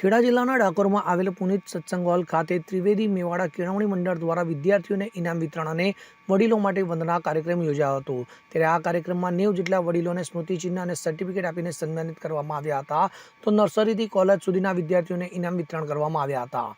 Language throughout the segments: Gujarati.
ખેડા જિલ્લાના ડાકોરમાં આવેલ પુનિત સત્સંગ હોલ ખાતે ત્રિવેદી મેવાડા કેળવણી મંડળ દ્વારા વિદ્યાર્થીઓને ઇનામ વિતરણ અને વડીલો માટે વંદના કાર્યક્રમ યોજાયો હતો. ત્યારે આ કાર્યક્રમમાં નેવ જેટલા વડીલોને સ્મૃતિચિહ્ન અને સર્ટિફિકેટ આપીને સન્માનિત કરવામાં આવ્યા હતા. તો નર્સરીથી કોલેજ સુધીના વિદ્યાર્થીઓને ઇનામ વિતરણ કરવામાં આવ્યા હતા.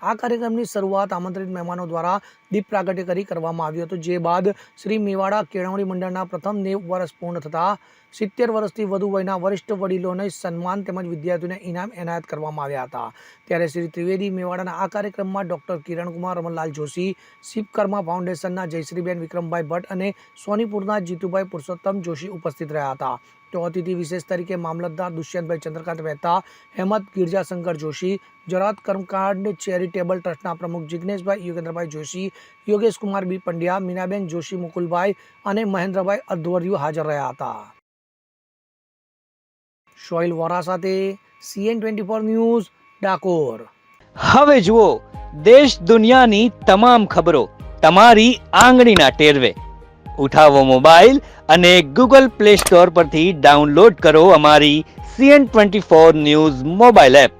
આ કાર્યક્રમની શરૂઆત આમંત્રિત મહેમાનો દ્વારા દીપ પ્રાગટ્ય કરી કરવામાં આવ્યું હતું. જે બાદ શ્રી મેવાડા કેળવણી મંડળના પ્રથમ નેવ વર્ષ પૂર્ણ થતાં સિત્તેર વર્ષથી વધુ વયના વરિષ્ઠ વડીલોને સન્માન તેમજ વિદ્યાર્થીઓને ઇનામ એનાયત કરવામાં આવ્યા હતા. ત્યારે શ્રી ત્રિવેદી મેવાડાના આ કાર્યક્રમમાં ડોક્ટર કિરણકુમાર રમણલાલ જોશી શિવકર્મા ફાઉન્ડેશનના જયશ્રીબેન વિક્રમભાઈ ભટ્ટ અને સોનીપુરના જીતુભાઈ પુરુષોત્તમ જોશી ઉપસ્થિત રહ્યા હતા. તો અતિથિ વિશેષ તરીકે મામલતદાર દુષ્યંતભાઈ ચંદ્રકાંત મહેતા, હેમંત ગિરજાશંકર જોશી, જરાત કર્મકાંડ ચેરિટેબલ ટ્રસ્ટના પ્રમુખ જિજ્ઞેશભાઈ યોગેન્દ્રભાઈ જોશી યોગેશ કુમાર બી પંડ્યા, મીનાબેન જોશી મુકુલભાઈ અને મહેન્દ્રભાઈ અધ્વર્યુ હાજર રહ્યા હતા. શોઇલ વોરા સાથે CN twenty four news, Dakor. હવે જુઓ, દેશ દુનિયાની તમામ ખબરો તમારી આંગળીના ટેરવે. ઉઠાવો મોબાઈલ અને ગૂગલ પ્લે સ્ટોર પરથી ડાઉનલોડ કરો અમારી CN twenty four news mobile app.